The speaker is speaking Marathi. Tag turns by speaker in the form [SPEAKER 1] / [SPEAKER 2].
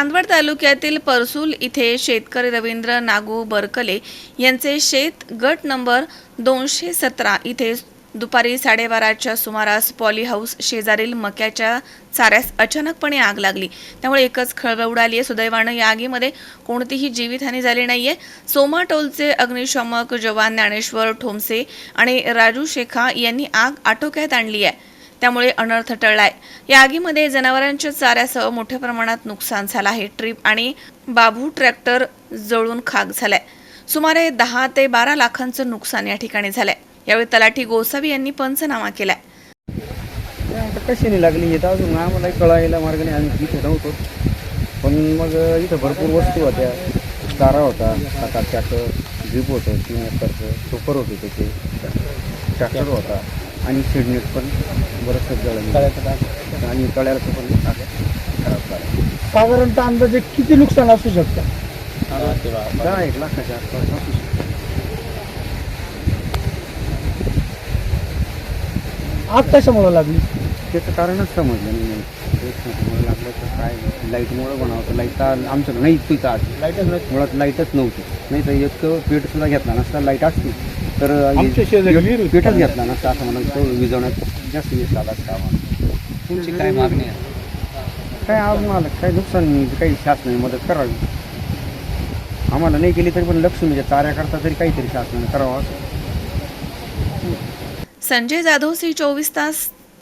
[SPEAKER 1] चांदवड तालुक्यातील परसूल इथे शेतकरी रवींद्र नागू बरकले यांचे शेत गट नंबर दोनशे सतरा इथे दुपारी साडेबाराच्या सुमारास पॉली हाऊस शेजारील मक्याच्या चाऱ्यास अचानकपणे आग लागली. त्यामुळे एकच खळबळ उडाली आहे. सुदैवानं या आगीमध्ये कोणतीही जीवितहानी झाली नाहीये. सोमा टोलचे अग्निशमक जवान ज्ञानेश्वर ठोमसे आणि राजू शेखा यांनी आग आटोक्यात आणली आहे. त्यामुळे अनर्थ टळलाय. या आगीमध्ये जनावरांच्या चाऱ्यासह मोठ्या प्रमाणात नुकसान झालं आहे. ट्रीप आणि बाबू ट्रॅक्टर जळून खाक झालाय. सुमारे दहा ते बारा लाखांचं नुकसान या ठिकाणी झालंय. यावेळी तलाठी गोसावी यांनी पंचनामा केलाय.
[SPEAKER 2] नाही, कशाने लागली येत अजून आम्हाला कळायला मार्ग नाही. आम्ही इथे नव्हतो. पण मग इथं भरपूर वस्तू होत्या. तारा होता सात आठ ट्रॅक्टर जीप होतं तीन एकरचं सुपर होते त्याचे. ट्रॅक्टर होता. आणि शिडनेट पण बरंचसं जळलं. आणि तळ्याचं पण खराब झालं
[SPEAKER 3] साधारणतः अंदाजे किती नुकसान असू शकतं?
[SPEAKER 2] दहा एक लाखाच्या आसपास असू शकतं.
[SPEAKER 3] आग कशामुळे लागली?
[SPEAKER 2] त्याचं कारणच समजलं नाही. तेच लागलं तर काय? लाईटमुळं बनावतं लाइट आमचं नाही तिथं आज.
[SPEAKER 3] लाईटच
[SPEAKER 2] मुळात लाईटच नव्हती. नाही तर इतकं पेट सुद्धा घेतला नसता लाइट असती. तर. पेटच घेतला नसता असं म्हणून तो विजवण्यात जास्त वेळ आला असता आम्हाला. तुमची काय मागणी आहे? काय आम्हाला काय नुकसान काही शासनाने मदत करावी. आम्हाला नाही केली तरी पण लक्ष्मीच्या चाऱ्याकरता तरी काहीतरी शासनाने करावं असं.
[SPEAKER 1] संजय जाधव सी चोवीस तास